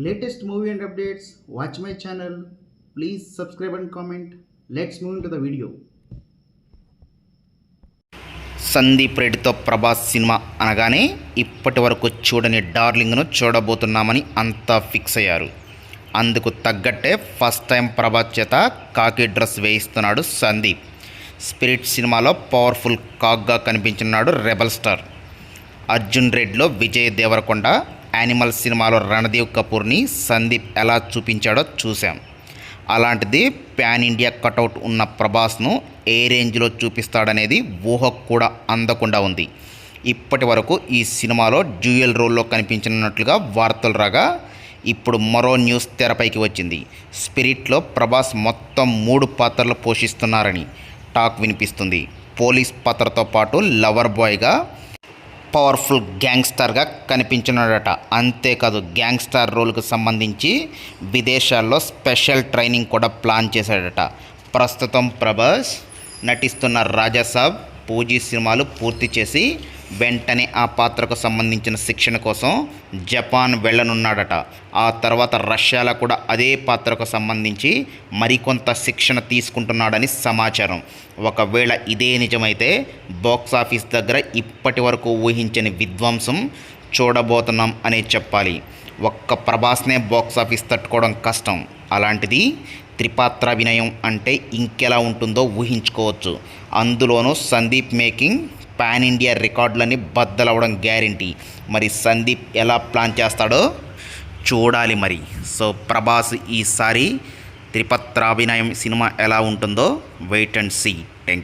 Latest movie and updates watch my channel please subscribe and comment let's move to the video Sandeep రెడ్డితో Prabhas cinema అనగానే ఇప్పటి వరకు చూడని డార్లింగ్ను చూడబోతున్నామని అంతా ఫిక్స్ అయ్యారు. అందుకు తగ్గట్టే ఫస్ట్ టైం ప్రభాస్ చేత కాకి డ్రెస్ వేయిస్తున్నాడు సందీప్. స్పిరిట్ సినిమాలో పవర్ఫుల్ కాక్గా కనిపించున్నాడు రెబల్ స్టార్. అర్జున్ రెడ్డిలో విజయ్ దేవరకొండ యానిమల్ సినిమాలో రణదీవ్ కపూర్ని సందీప్ ఎలా చూపించాడో చూశాం. అలాంటిది ప్యాన్ ఇండియా కటౌట్ ఉన్న ప్రభాస్ను ఏ రేంజ్లో చూపిస్తాడనేది ఊహకు కూడా అందకుండా ఉంది. ఇప్పటి వరకు ఈ సినిమాలో డ్యూయల్ రోల్లో కనిపించనున్నట్లుగా వార్తలు రాగా ఇప్పుడు మరో న్యూస్ తెరపైకి వచ్చింది. స్పిరిట్లో ప్రభాస్ మొత్తం మూడు పాత్రలు పోషిస్తున్నారని టాక్ వినిపిస్తుంది. పోలీస్ పాత్రతో పాటు లవర్ బాయ్గా పవర్ఫుల్ గ్యాంగ్స్టర్గా కనిపించినాడట. అంతేకాదు గ్యాంగ్స్టర్ రోల్కు సంబంధించి విదేశాల్లో స్పెషల్ ట్రైనింగ్ కూడా ప్లాన్ చేశాడట. ప్రస్తుతం ప్రభాస్ నటిస్తున్న రాజాసాబ్ పూజీ సినిమాలు పూర్తి చేసి వెంటనే ఆ పాత్రకు సంబంధించిన శిక్షణ కోసం జపాన్ వెళ్ళనున్నాడట. ఆ తర్వాత రష్యాలో కూడా అదే పాత్రకు సంబంధించి మరికొంత శిక్షణ తీసుకుంటున్నాడని సమాచారం. ఒకవేళ ఇదే నిజమైతే బాక్స్ ఆఫీస్ దగ్గర ఇప్పటి వరకు ఊహించని విధ్వంసం చూడబోతున్నాం అనే చెప్పాలి. ఒక్క ప్రభాస్నే బాక్స్ ఆఫీస్ తట్టుకోవడం కష్టం. అలాంటిది త్రిపాత్ర వినయం అంటే ఇంకెలా ఉంటుందో ఊహించుకోవచ్చు. అందులోనూ సందీప్ మేకింగ్ పాన్ ఇండియా రికార్డులని బద్దలవడం గ్యారంటీ. మరి సందీప్ ఎలా ప్లాన్ చేస్తాడో చూడాలి మరి. సో ప్రభాస్ ఈసారి త్రిపత్రాభినయం సినిమా ఎలా ఉంటుందో వెయిట్ అండ్ సీ. థ్యాంక్